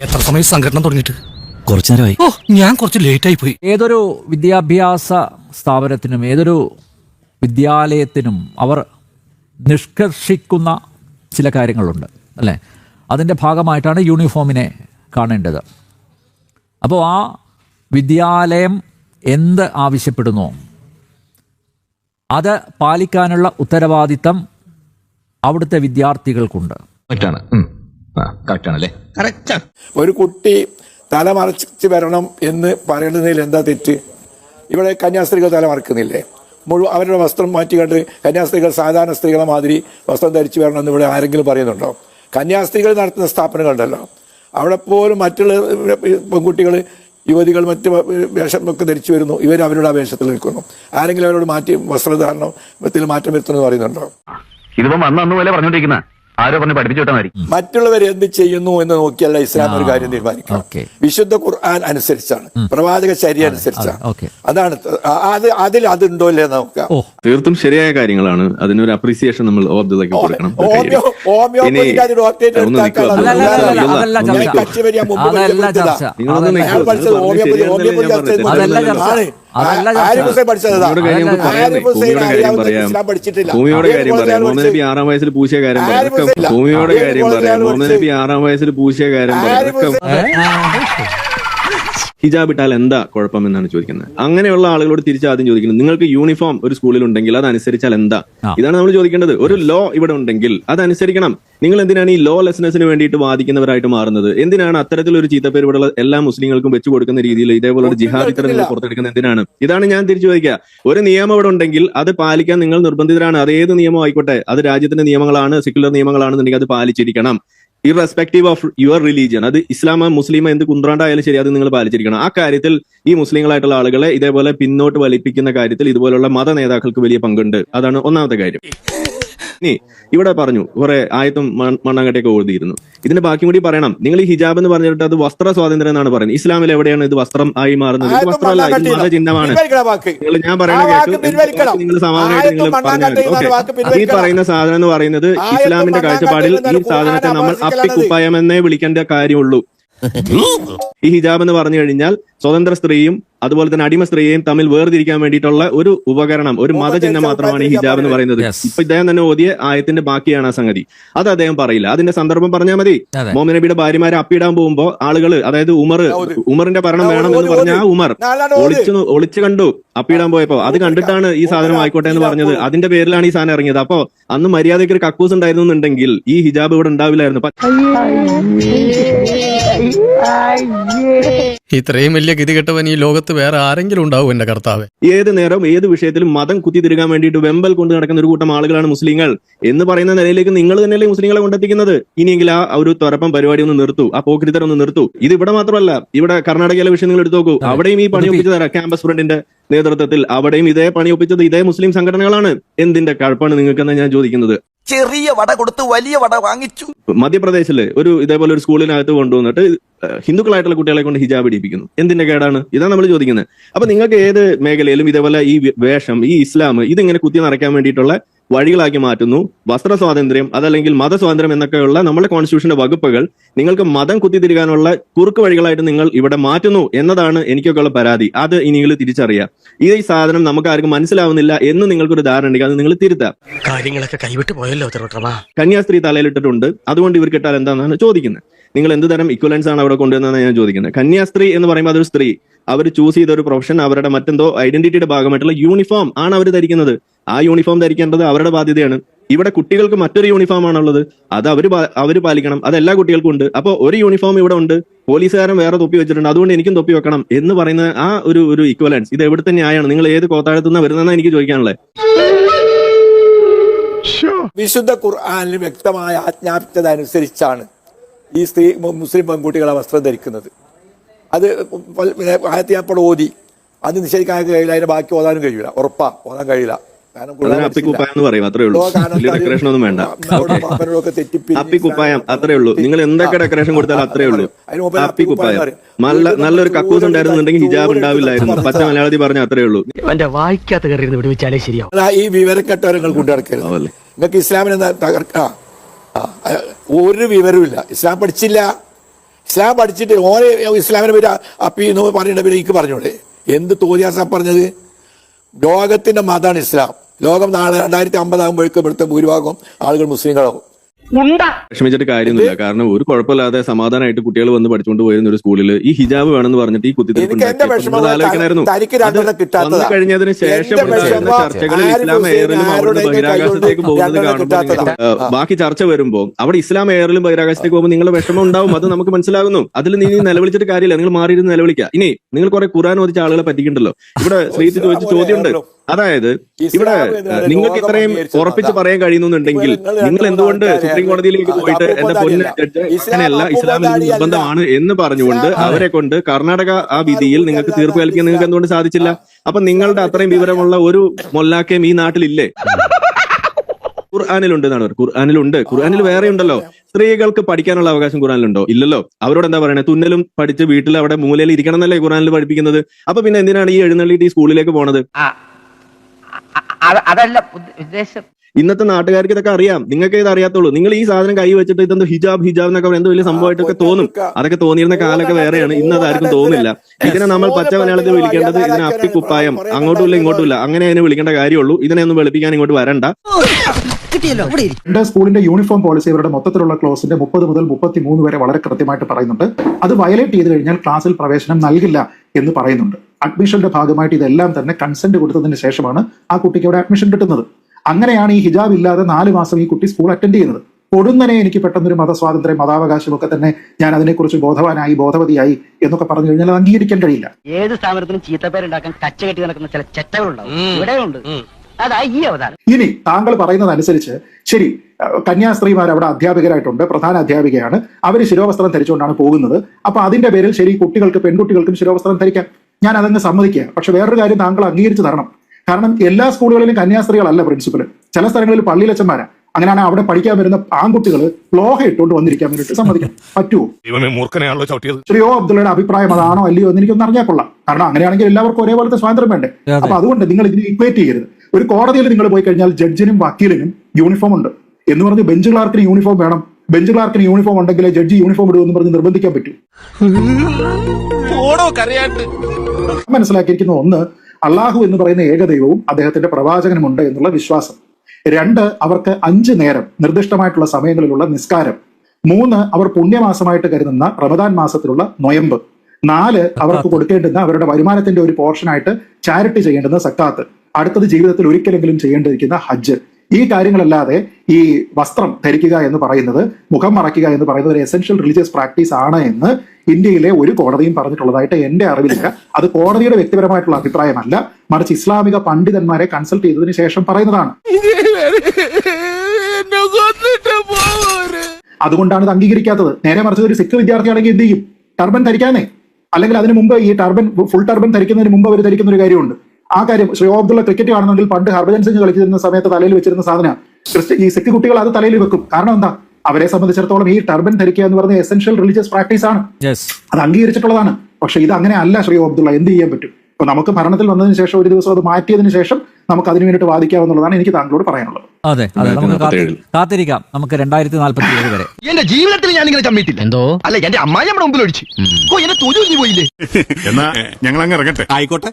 എത്ര സമയം സംഘടന തുടങ്ങിയിട്ട്? കുറച്ചു നേരമായി. ഓ ഞാൻ കുറച്ച് ലേറ്റ് ആയി പോയി. ഏതൊരു വിദ്യാഭ്യാസ സ്ഥാപനത്തിനും ഏതൊരു വിദ്യാലയത്തിനും അവർ നിഷ്കർഷിക്കുന്ന ചില കാര്യങ്ങളുണ്ട് അല്ലേ? അതിന്റെ ഭാഗമായിട്ടാണ് യൂണിഫോമിനെ കാണേണ്ടത്. അപ്പോൾ ആ വിദ്യാലയം എന്ത് ആവശ്യപ്പെടുന്നു? അത് പാലിക്കാനുള്ള ഉത്തരവാദിത്തം അവിടുത്തെ വിദ്യാർത്ഥികൾക്കുണ്ട്. കറക്റ്റാണ് കറക്റ്റാണല്ലേ? ഒരു കുട്ടി തല മറച്ച് വരണം എന്ന് പറയുന്നതിൽ എന്താ തെറ്റ്? ഇവിടെ കന്യാസ്ത്രീകൾ തല മറക്കുന്നില്ലേ? മുഴുവൻ അവരുടെ വസ്ത്രം മാറ്റിക്കണ്ട് കന്യാസ്ത്രീകൾ സാധാരണ സ്ത്രീകളെ മാതിരി വസ്ത്രം ധരിച്ചു വരണം എന്ന് ഇവിടെ ആരെങ്കിലും പറയുന്നുണ്ടോ? കന്യാസ്ത്രീകൾ നടത്തുന്ന സ്ഥാപനങ്ങളുണ്ടല്ലോ. അവിടെ പോലും മറ്റുള്ള പെൺകുട്ടികൾ യുവതികൾ മറ്റ് വേഷമൊക്കെ ധരിച്ചു വരുന്നു. ഇവർ അവരുടെ ആ വേഷത്തിൽ നിൽക്കുന്നു. ആരെങ്കിലും അവരോട് മാറ്റി വസ്ത്രധാരണത്തിൽ മാറ്റം വരുത്തുന്നു പറയുന്നുണ്ടോ? ഇതിപ്പോ അന്ന് അന്ന് പോലെ പറഞ്ഞോണ്ടിരിക്കുന്ന. ആരോ പറഞ്ഞ് പഠിപ്പിച്ചു വിട്ടാൽ മതി മറ്റുള്ളവർ എന്ത് ചെയ്യുന്നു എന്ന് നോക്കിയല്ല ഇസ്ലാം ഒരു കാര്യം തീരുമാനിക്കണം. വിശുദ്ധ ഖുർആൻ അനുസരിച്ചാണ്. പ്രവാചക ശരി അനുസരിച്ചാണ്. അതാണ് അത് അതിൽ അതുണ്ടോ ഇല്ലേ നോക്കാം. തീർത്തും ശരിയായ കാര്യങ്ങളാണ്. അതിനൊരു അപ്രീസിയേഷൻ നമ്മൾ കൊടുക്കണം. ഹോമിയോപ്പതി ഭൂമിയുടെ കാര്യം പറയാം മുഹമ്മദ് നബി ആറാം വയസ്സിൽ പൂശിയ കാര്യം പറയാം ഭൂമിയുടെ കാര്യം പറയാം മുഹമ്മദ് നബി ആറാം വയസ്സിൽ പൂശിയ കാര്യം പറയാം. ഹിജാബ് ഇട്ടാൽ എന്താ കുഴപ്പം എന്നാണ് ചോദിക്കുന്നത്. അങ്ങനെയുള്ള ആളുകളോട് തിരിച്ച് ആദ്യം ചോദിക്കുന്നത് നിങ്ങൾക്ക് യൂണിഫോം ഒരു സ്കൂളിൽ ഉണ്ടെങ്കിൽ അതനുസരിച്ചാൽ എന്താ? ഇതാണ് നമ്മൾ ചോദിക്കേണ്ടത്. ഒരു ലോ ഇവിടെ ഉണ്ടെങ്കിൽ അതനുസരിക്കണം. നിങ്ങൾ എന്തിനാണ് ഈ ലോ ലെസ്നസിന് വേണ്ടിയിട്ട് വാദിക്കുന്നവരായിട്ട് മാറുന്നത്? എന്തിനാണ് അത്തരത്തിലൊരു ചീത്തപ്പേര് ഇവിടെയുള്ള എല്ലാ മുസ്ലിങ്ങൾക്കും വെച്ചു കൊടുക്കുന്ന രീതിയിൽ ഇതേപോലെ ഒരു ജിഹാദ് ഇത്തരം നിങ്ങൾ പുറത്തെടുക്കുന്നത് എന്തിനാണ്? ഇതാണ് ഞാൻ തിരിച്ചു ചോദിക്കുക. ഒരു നിയമം ഇവിടെ ഉണ്ടെങ്കിൽ അത് പാലിക്കാൻ നിങ്ങൾ നിർബന്ധിതരാണ്. അത് ഏത് നിയമം ആയിക്കോട്ടെ? അത് രാജ്യത്തിന്റെ നിയമങ്ങളാണ് സെക്യുലർ നിയമങ്ങളാണെന്നുണ്ടെങ്കിൽ അത് പാലിച്ചിരിക്കണം. ഇറസ്പെക്റ്റീവ് ഓഫ് യുവർ റിലീജിയൻ അത് ഇസ്ലാമ മുസ്ലിമ എന്ത് കുന്ത്രാണ്ടായാലും ശരി അത് നിങ്ങൾ പാലിച്ചിരിക്കണം. ആ കാര്യത്തിൽ ഈ മുസ്ലിങ്ങളായിട്ടുള്ള ആളുകളെ ഇതേപോലെ പിന്നോട്ട് വലിപ്പിക്കുന്ന കാര്യത്തിൽ ഇതുപോലുള്ള മത നേതാക്കൾക്ക് വലിയ പങ്കുണ്ട്. അതാണ് ഒന്നാമത്തെ കാര്യം. ഇനി ഇവിടെ പറഞ്ഞു കുറെ ആയത്തും മണ്ണാങ്കട്ടയൊക്കെ എഴുതിയിരുന്നു. ഇതിന്റെ ബാക്കി കൂടി പറയണം. നിങ്ങൾ ഈ ഹിജാബ് എന്ന് പറഞ്ഞിട്ട് അത് വസ്ത്ര സ്വാതന്ത്ര്യം എന്നാണ് പറയുന്നത്. ഇസ്ലാമിൽ എവിടെയാണ് ഇത് വസ്ത്രം ആയി മാറുന്നത്? ഇത് വസ്ത്രമല്ല ഇത്. മതചിഹ്നമാണ്. നിങ്ങൾ ഞാൻ പറയുന്നത് കേട്ടു നിങ്ങൾ സമാധാനമായിട്ട് നിങ്ങൾ പറഞ്ഞു ഓക്കെ. ഈ പറയുന്ന സാധനം എന്ന് പറയുന്നത് ഇസ്ലാമിന്റെ കാഴ്ചപ്പാടിൽ ഈ സാധനത്തെ നമ്മൾ അപ്പി കുപ്പായം എന്നേ വിളിക്കേണ്ട കാര്യമുള്ളൂ. ഈ ഹിജാബ് എന്ന് പറഞ്ഞു കഴിഞ്ഞാൽ സ്വതന്ത്ര സ്ത്രീയും അതുപോലെ തന്നെ അടിമ സ്ത്രീയെയും തമ്മിൽ വേർതിരിക്കാൻ വേണ്ടിയിട്ടുള്ള ഒരു ഉപകരണം ഒരു മതചിഹ്നം മാത്രമാണ് ഈ ഹിജാബ് എന്ന് പറയുന്നത്. ഇപ്പൊ ഇദ്ദേഹം തന്നെ ഓതിയ ആയത്തിന്റെ ബാക്കിയാണ് ആ സംഗതി. അത് അദ്ദേഹം പറയില്ല. അതിന്റെ സന്ദർഭം പറഞ്ഞാൽ മതി. മോമൻ നബിയുടെ ഭാര്യമാരെ അപ്പിടാൻ പോകുമ്പോൾ ആളുകൾ അതായത് ഉമർ ഉമറിന്റെ ഭരണം വേണം എന്ന് പറഞ്ഞ ആ ഉമർ. ഒളിച്ചു ഒളിച്ചു കണ്ടു അപ്പിടാൻ പോയപ്പോ. അത് കണ്ടിട്ടാണ് ഈ സാധനം ആയിക്കോട്ടെ എന്ന് പറഞ്ഞത്. അതിന്റെ പേരിലാണ് ഈ സാധനം ഇറങ്ങിയത്. അപ്പോ അന്ന് മര്യാദയ്ക്ക് ഒരു കക്കൂസ് ഉണ്ടായിരുന്നുണ്ടെങ്കിൽ ഈ ഹിജാബ് ഇവിടെ ഉണ്ടാവില്ലായിരുന്നു. ഇത്രയും വലിയ ഗതി ഗതികെട്ടവൻ ഈ ലോകത്ത് വേറെ ആരെങ്കിലും ഉണ്ടാവും എന്റെ കർത്താവ്. ഏത് നേരം ഏത് വിഷയത്തിലും മതം കുത്തിത്തിരുകാൻ വേണ്ടിയിട്ട് വെമ്പൽ കൊണ്ട് നടക്കുന്ന ഒരു കൂട്ടം ആളുകളാണ് മുസ്ലിങ്ങൾ. എന്ന് പറയുന്ന നിലയിലേക്ക് നിങ്ങൾ തന്നെയല്ലേ മുസ്ലിങ്ങളെ കൊണ്ടെത്തിക്കുന്നത്? ഇനിയെങ്കിൽ ആ ഒരു തുറപ്പം പരിപാടി ഒന്ന് നിർത്തു ആ പോക്രിത്തരം ഒന്ന് നിർത്തു. ഇത് ഇവിടെ മാത്രമല്ല ഇവിടെ കർണാടകയിലെ വിഷയം നിങ്ങൾ എടുത്തു നോക്കൂ. അവിടെയും ഈ പണി ഒപ്പിച്ചു തരാം ക്യാമ്പസ് ഫ്രണ്ടിന്റെ നേതൃത്വത്തിൽ. അവിടെയും ഇതേ പണി ഒപ്പിച്ചത് ഇതേ മുസ്ലിം സംഘടനകളാണ്. എന്തിന്റെ കഴപ്പാണ് നിങ്ങൾക്കെന്ന് ഞാൻ ചോദിക്കുന്നത്? ചെറിയ വട കൊടുത്ത് വലിയ വട വാങ്ങിച്ചു. മധ്യപ്രദേശിൽ ഒരു ഇതേപോലെ ഒരു സ്കൂളിനകത്ത് കൊണ്ടുവന്നിട്ട് ഹിന്ദുക്കളായിട്ടുള്ള കുട്ടികളെ കൊണ്ട് ഹിജാബ് ഇടിപ്പിക്കുന്നു. എന്തിന്റെ കേടാണ്? ഇതാണ് നമ്മൾ ചോദിക്കുന്നത് അപ്പൊ നിങ്ങൾക്ക് ഏത് മേഖലയിലും ഇതേപോലെ ഈ വേഷം ഈ ഇസ്ലാം ഇതിങ്ങനെ കുത്തി നിറയ്ക്കാൻ വേണ്ടിയിട്ടുള്ള വഴികളാക്കി മാറ്റുന്നു. വസ്ത്ര സ്വാതന്ത്ര്യം അതല്ലെങ്കിൽ മതസ്വാതന്ത്ര്യം എന്നൊക്കെയുള്ള നമ്മുടെ കോൺസ്റ്റിറ്റ്യൂഷന്റെ വകുപ്പുകൾ നിങ്ങൾക്ക് മതം കുത്തിത്തിരിക്കാനുള്ള കുറുക്ക് വഴികളായിട്ട് നിങ്ങൾ ഇവിടെ മാറ്റുന്നു എന്നതാണ് എനിക്കൊക്കെ ഉള്ള പരാതി. അത് ഇനി നിങ്ങൾ തിരിച്ചറിയാം. ഈ സാധനം നമുക്ക് ആർക്കും മനസ്സിലാവുന്നില്ല എന്ന് നിങ്ങൾക്കൊരു ധാരണ ഉണ്ടെങ്കിൽ അത് നിങ്ങൾ തിരുത്താം. കാര്യങ്ങളൊക്കെ കൈവിട്ട് പോയല്ലോ കന്യാസ്ത്രീ തലയിലിട്ടിട്ടുണ്ട്. അതുകൊണ്ട് ഇവർക്ക് ഇട്ടാൽ എന്താണെന്നാണ് ചോദിക്കുന്നത്. നിങ്ങൾ എന്ത് തരം ഇക്വലൻസ് ആണ് അവിടെ കൊണ്ടുവന്നതെന്ന് ഞാൻ ചോദിക്കുന്നത്. കന്യാസ്ത്രീ എന്ന് പറയുമ്പോൾ അതൊരു സ്ത്രീ. അവർ ചൂസ് ചെയ്ത ഒരു പ്രൊഫഷൻ അവരുടെ മറ്റെന്തോ ഐഡന്റിറ്റിയുടെ ഭാഗമായിട്ടുള്ള യൂണിഫോം ആണ് അവർ ധരിക്കുന്നത്. ആ യൂണിഫോം ധരിക്കേണ്ടത് അവരുടെ ബാധ്യതയാണ്. ഇവിടെ കുട്ടികൾക്ക് മറ്റൊരു യൂണിഫോം ആണുള്ളത്. അത് അവർ അവർ പാലിക്കണം. അത് എല്ലാ കുട്ടികൾക്കും ഉണ്ട്. അപ്പോൾ ഒരു യൂണിഫോം ഇവിടെ ഉണ്ട്. പോലീസുകാരൻ വേറെ തൊപ്പി വെച്ചിട്ടുണ്ട്. അതുകൊണ്ട് എനിക്കും തൊപ്പി വെക്കണം എന്ന് പറയുന്ന ആ ഒരു ഒരു ഇക്വലൻസ് ഇത് എവിടുത്തെ ന്യായമാണ്? നിങ്ങൾ ഏത് കോത്താഴത്തു നിന്നാണ് വരുന്നതെന്നാണ് എനിക്ക് ചോദിക്കാനുള്ളത് വിശുദ്ധ ഖുർആാനിൽ വ്യക്തമായ ആജ്ഞാപിച്ചത് അനുസരിച്ചാണ് ഈ സ്ത്രീ മുസ്ലിം പെൺകുട്ടികളെ വസ്ത്രം ധരിക്കുന്നത്. അത് ആയത്തി അപ്പോൾ ഓതി. അത് നിഷേധിക്കാൻ കഴിയില്ല. അതിന്റെ ബാക്കി ഓതാനും കഴിയില്ല ഉറപ്പാ. ഓതാൻ കഴിയില്ല. അപ്പിക്കുപ്പായം പറയും. അത്രേ ഉള്ളൂ. നിങ്ങൾ എന്തൊക്കെ ഡെക്കറേഷൻ കൊടുത്താലും അത്രേ ഉള്ളൂ. അപ്പിക്കുപ്പായം നല്ല നല്ലൊരു കക്കൂസ് ഉണ്ടായിരുന്നുണ്ടെങ്കിൽ ഹിജാബ് ഉണ്ടാവില്ലായിരുന്നു. പച്ച മലയാളത്തിൽ പറഞ്ഞ അത്രേ ഉള്ളൂ. എന്റെ വായിക്കാത്ത കയറി വിടുവിച്ചാലേ ശരിയാവും. ഈ വിവരക്കെട്ടവരെ നിങ്ങൾ കൊണ്ടു നടക്കരുത് നിങ്ങൾക്ക് ഇസ്ലാമിനെ തകർക്ക? ഒരു വിവരവുമില്ല. ഇസ്ലാം പഠിച്ചില്ല. ഇസ്ലാം പഠിച്ചിട്ട് ഓനെ ഇസ്ലാമിനെ പേര് അപ്പി എന്ന് പറയുന്ന പേര് എനിക്ക് പറഞ്ഞൂടെ? എന്ത് തോന്നിയാസാ പറഞ്ഞത്? ലോകത്തിന്റെ മതമാണ് ഇസ്ലാം. ലോകം നാളെ രണ്ടായിരത്തി അമ്പതാകുമ്പോഴേക്കും ഇവിടുത്തെ ഭൂരിഭാഗം ആളുകൾ മുസ്ലിങ്ങളാവും. വിഷമിച്ചിട്ട് കാര്യമൊന്നുമില്ല. കാരണം ഒരു കുഴപ്പമില്ലാതെ സമാധാനമായിട്ട് കുട്ടികൾ വന്ന് പഠിച്ചുകൊണ്ട് പോയിരുന്ന ഒരു സ്കൂളിൽ ഈ ഹിജാബ് വേണമെന്ന് പറഞ്ഞിട്ട് ഈ കുത്തിത്തിരിപ്പ് എനിക്ക് എന്റെ ഉണ്ടാക്കി. വിഷമം അപ്പോൾ അത് ആലോചിക്കണമായിരുന്നു. തനിക്ക് അത് രണ്ടെണ്ണം കിട്ടാത്തതാ. വന്നു കഴിഞ്ഞതിന് ശേഷം ചർച്ചകളിൽ ഇസ്ലാം എയറിലും അവരുടെ ബഹിരാകാശത്തേക്ക് പോകുന്നത് കാണുമ്പോൾ ബാക്കി ചർച്ച വരുമ്പോൾ അവിടെ ഇസ്ലാം എയറിലും ബഹിരാകാശത്തേക്ക് പോകുമ്പോൾ നിങ്ങളുടെ വിഷമം ഉണ്ടാവും. അത് നമുക്ക് മനസ്സിലാകുന്നു. അതിൽ നീ നിലവിളിച്ചിട്ട് കാര്യമില്ല. നിങ്ങൾ മാറിയിരുന്ന് നിലവിളിക്കുക. ഇനി നിങ്ങൾ കുറെ ഖുറാൻ ഓദിച്ച ആളുകളെ പറ്റിക്കണ്ടല്ലോ. ഇവിടെ ശ്രീ ചോദിച്ച ചോദ്യമുണ്ട്. അതായത് ഇവിടെ നിങ്ങൾക്ക് ഇത്രയും ഉറപ്പിച്ച് പറയാൻ കഴിയുന്നുണ്ടെങ്കിൽ നിങ്ങൾ എന്തുകൊണ്ട് സുപ്രീം കോടതിയിലേക്ക് പോയിട്ട് എന്റെ പൊന്ന ജഡ്ജ് അങ്ങനെയല്ല ഇസ്ലാമിൽ നിർബന്ധമാണ് എന്ന് പറഞ്ഞുകൊണ്ട് അവരെ കൊണ്ട് കർണാടക ആ വിധിയിൽ നിങ്ങൾക്ക് തീർപ്പ് കൽപ്പിക്കാൻ നിങ്ങൾക്ക് എന്തുകൊണ്ട് സാധിച്ചില്ല? അപ്പൊ നിങ്ങളുടെ അത്രയും വിവരമുള്ള ഒരു മൊല്ലാക്കയും ഈ നാട്ടിലില്ലേ? ഖുർആാനിലുണ്ട് എന്നാണ്. ഖുർആാനിലുണ്ട്. ഖുർആാനിൽ വേറെ ഉണ്ടല്ലോ. സ്ത്രീകൾക്ക് പഠിക്കാനുള്ള അവകാശം ഖുർആാനിലുണ്ടോ? ഇല്ലല്ലോ. അവരോട് എന്താ പറയുന്നത് തുന്നലും പഠിച്ച് വീട്ടിൽ അവിടെ മൂലയിൽ ഇരിക്കണം എന്നല്ലേ ഖുർആാനിൽ പഠിപ്പിക്കുന്നത്. അപ്പൊ പിന്നെ എന്തിനാണ് ഈ എഴുന്നള്ളിയിട്ട് ഈ സ്കൂളിലേക്ക് പോണത്? അതല്ല ഉദ്ദേശം. ഇന്നത്തെ നാട്ടുകാർക്ക് ഇതൊക്കെ അറിയാം. നിങ്ങൾക്ക് ഇത് അറിയാത്തുള്ളൂ. നിങ്ങൾ ഈ സാധനം കൈ വെച്ചിട്ട് ഇതെന്തോ ഹിജാബ് ഹിജാബ് എന്നൊക്കെ പറയുന്നത് വലിയ സംഭവമായിട്ടൊക്കെ തോന്നും. അതൊക്കെ തോന്നിയിരുന്ന കാലൊക്കെ വേറെയാണ്. ഇന്ന് അതാർക്കും തോന്നില്ല. ഇതിനെ നമ്മൾ പച്ച മലയാളത്തിൽ വിളിക്കേണ്ടത് ഇതിനെ അപ്പിക്കുപ്പായം അങ്ങോട്ടുമില്ല ഇങ്ങോട്ടുമില്ല അങ്ങനെ അതിനെ വിളിക്കേണ്ട കാര്യമുള്ളൂ. ഇതിനെ ഒന്നും വെളുപ്പിക്കാൻ ഇങ്ങോട്ട് വരണ്ട. എന്റെ സ്കൂളിന്റെ യൂണിഫോം പോളിസി അവരുടെ മൊത്തത്തിലുള്ള ക്ലോസിന്റെ മുപ്പത് മുതൽ മുപ്പത്തി മൂന്ന് വരെ വളരെ കൃത്യമായിട്ട് പറയുന്നുണ്ട്. അത് വയലേറ്റ് ചെയ്ത് കഴിഞ്ഞാൽ ക്ലാസ്സിൽ പ്രവേശനം നൽകില്ല എന്ന് പറയുന്നുണ്ട്. അഡ്മിഷന്റെ ഭാഗമായിട്ട് ഇതെല്ലാം തന്നെ കൺസെന്റ് കൊടുത്തതിന് ശേഷമാണ് ആ കുട്ടിക്ക് അവിടെ അഡ്മിഷൻ കിട്ടുന്നത്. അങ്ങനെയാണ് ഈ ഹിജാബ് ഇല്ലാതെ നാല് മാസം ഈ കുട്ടി സ്കൂൾ അറ്റൻഡ് ചെയ്യുന്നത്. പൊടുന്നനെ എനിക്ക് പെട്ടെന്നൊരു മതസ്വാതന്ത്ര്യം മതാവകാശം ഒക്കെ തന്നെ ഞാൻ അതിനെക്കുറിച്ച് ബോധവാനായി ബോധവതിയായി എന്നൊക്കെ പറഞ്ഞു കഴിഞ്ഞാൽ അത് അംഗീകരിക്കാൻ കഴിയില്ല. ഏത് സ്ഥാപനത്തിനും ചീത്തപ്പേരുണ്ടാക്കാൻ കച്ച കെട്ടി നടക്കുന്ന ചില ചെറ്റകളുണ്ടാവും. ഇനി താങ്കൾ പറയുന്നത് അനുസരിച്ച് ശരി കന്യാസ്ത്രീമാർ അവിടെ അധ്യാപകരായിട്ടുണ്ട് പ്രധാന അധ്യാപികയാണ്. അവർ ശിരോവസ്ത്രം ധരിച്ചുകൊണ്ടാണ് പോകുന്നത്. അപ്പൊ അതിന്റെ പേരിൽ ശരി കുട്ടികൾക്ക് പെൺകുട്ടികൾക്കും ശിരോവസ്ത്രം ധരിക്കാം. ഞാൻ അതങ്ങ് സമ്മതിക്കുക. പക്ഷെ വേറൊരു കാര്യം താങ്കൾ അംഗീകരിച്ച് തരണം. കാരണം എല്ലാ സ്കൂളുകളിലും കന്യാസ്ത്രീകളല്ല പ്രിൻസിപ്പൽ ചില സ്ഥലങ്ങളിൽ പള്ളിയിലച്ചന്മാരാ. അങ്ങനെയാണ് അവിടെ പഠിക്കാൻ വരുന്ന ആൺകുട്ടികൾ ലോഹ ഇട്ടുകൊണ്ട് വന്നിരിക്കാൻ വേണ്ടിയിട്ട് സമ്മതിക്കാം. പറ്റുമോ ശ്രീയോ അബ്ദുള്ളയുടെ അഭിപ്രായം അതാണോ അല്ലയോ എന്ന് എനിക്കൊന്ന് അറിഞ്ഞാൽ കൊള്ളാം. കാരണം അങ്ങനെയാണെങ്കിൽ എല്ലാവർക്കും ഒരേപോലത്തെ സ്വാതന്ത്ര്യം വേണ്ടേ. അപ്പൊ അതുകൊണ്ട് നിങ്ങൾ ഇതിന് ഇക്വേറ്റ് ചെയ്യരുത്. ഒരു കോടതിയിൽ നിങ്ങൾ പോയി കഴിഞ്ഞാൽ ജഡ്ജിനും വക്കീലിനും യൂണിഫോം ഉണ്ട്. എന്ന് പറഞ്ഞ് ബെഞ്ച് ക്ലാർക്കിന് യൂണിഫോം വേണം. ബെഞ്ച് ക്ലാർക്കിന് യൂണിഫോം ഉണ്ടെങ്കിൽ ജഡ്ജി യൂണിഫോം ഇടുമെന്ന് പറഞ്ഞ് നിർബന്ധിക്കാൻ പറ്റൂ. മനസ്സിലാക്കിയിരിക്കുന്ന. ഒന്ന് അള്ളാഹു എന്ന് പറയുന്ന ഏകദൈവവും അദ്ദേഹത്തിന്റെ പ്രവാചകനുമുണ്ട് എന്നുള്ള വിശ്വാസം. രണ്ട് അവർക്ക് അഞ്ച് നേരം നിർദ്ദിഷ്ടമായിട്ടുള്ള സമയങ്ങളിലുള്ള നിസ്കാരം. മൂന്ന് അവർ പുണ്യമാസമായിട്ട് കരുതുന്ന റമദാൻ മാസത്തിലുള്ള നൊയമ്പ്. നാല് അവർക്ക് കൊടുക്കേണ്ടുന്ന അവരുടെ വരുമാനത്തിന്റെ ഒരു പോർഷനായിട്ട് ചാരിറ്റി ചെയ്യേണ്ടുന്ന സക്കാത്ത്. അടുത്തത് ജീവിതത്തിൽ ഒരിക്കലെങ്കിലും ചെയ്യേണ്ടിയിരിക്കുന്ന ഹജ്ജ്. ഈ കാര്യങ്ങളല്ലാതെ ഈ വസ്ത്രം ധരിക്കുക എന്ന് പറയുന്നത് മുഖം മറയ്ക്കുക എന്ന് പറയുന്നത് ഒരു എസെൻഷ്യൽ റിലീജിയസ് പ്രാക്ടീസ് ആണ് എന്ന് ഇന്ത്യയിലെ ഒരു കോടതിയും പറഞ്ഞിട്ടുള്ളതായിട്ട് എന്റെ അറിവിലില്ല. അത് കോടതിയുടെ വ്യക്തിപരമായിട്ടുള്ള അഭിപ്രായമല്ല. മറിച്ച് ഇസ്ലാമിക പണ്ഡിതന്മാരെ കൺസൾട്ട് ചെയ്തതിനു ശേഷം പറയുന്നതാണ്. അതുകൊണ്ടാണ് ഇത് അംഗീകരിക്കാത്തത്. നേരെ മറിച്ച് ഒരു സിഖ് വിദ്യാർത്ഥിയാണെങ്കിൽ എന്ത് ചെയ്യും? ടർബൻ ധരിക്കാനേ അല്ലെങ്കിൽ അതിന് മുമ്പ് ഈ ടർബൻ ഫുൾ ടർബൻ ധരിക്കുന്നതിന് മുമ്പ് അവർ ധരിക്കുന്ന ഒരു കാര്യമുണ്ട്. ആ കാര്യം ശ്രീ അബ്ദുള്ള ക്രിക്കറ്റ് കാണുന്നെങ്കിൽ പണ്ട് ഹർഭജൻ സിംഗ് കളിച്ചിരുന്ന സമയത്ത് തലയിൽ വെച്ചിരുന്ന സാധന ക്രിസ്ത്യ ഈ സിഖ് കുട്ടികൾ അത് തലയിൽ വെക്കും. കാരണം എന്താ? അവരെ സംബന്ധിച്ചിടത്തോളം ഈ ടർബൻ ധരിക്കുക എന്ന് പറഞ്ഞ എസെൻഷ്യൽ റിലീജിയസ് പ്രാക്ടീസ് ആണ്. യെസ് അത് അംഗീകരിച്ചിട്ടുള്ളതാണ്. പക്ഷെ ഇത് അങ്ങനെ അല്ല ശ്രീ അബ്ദുള്ള എന്ത് ചെയ്യാൻ പറ്റും? അപ്പൊ നമുക്ക് ഭരണത്തിൽ വന്നതിന് ശേഷം ഒരു ദിവസം അത് മാറ്റിയതിനു ശേഷം നമുക്ക് അതിനു വേണ്ടിയിട്ട് വാദിക്കാമെന്നുള്ളതാണ് എനിക്ക് താങ്കളോട് പറയാനുള്ളത്. അതെ അതെ. നമുക്ക് കാത്തിരിക്കാം. നമുക്ക് രണ്ടായിരത്തി നാല്പത്തി ഏഴ് വരെ. എന്റെ ജീവിതത്തിൽ ഞാൻ ഇങ്ങനെ ചമ്മിട്ടില്ല എന്തോ? അല്ല എന്റെ അമ്മായി നമ്മുടെ മുമ്പിൽ ഒഴിച്ച്. ഓ എന്നെ തൊഴിൽ പോയില്ലേ? എന്നാ ഞങ്ങൾ അങ്ങ് ഇറങ്ങട്ടെ. ആയിക്കോട്ടെ.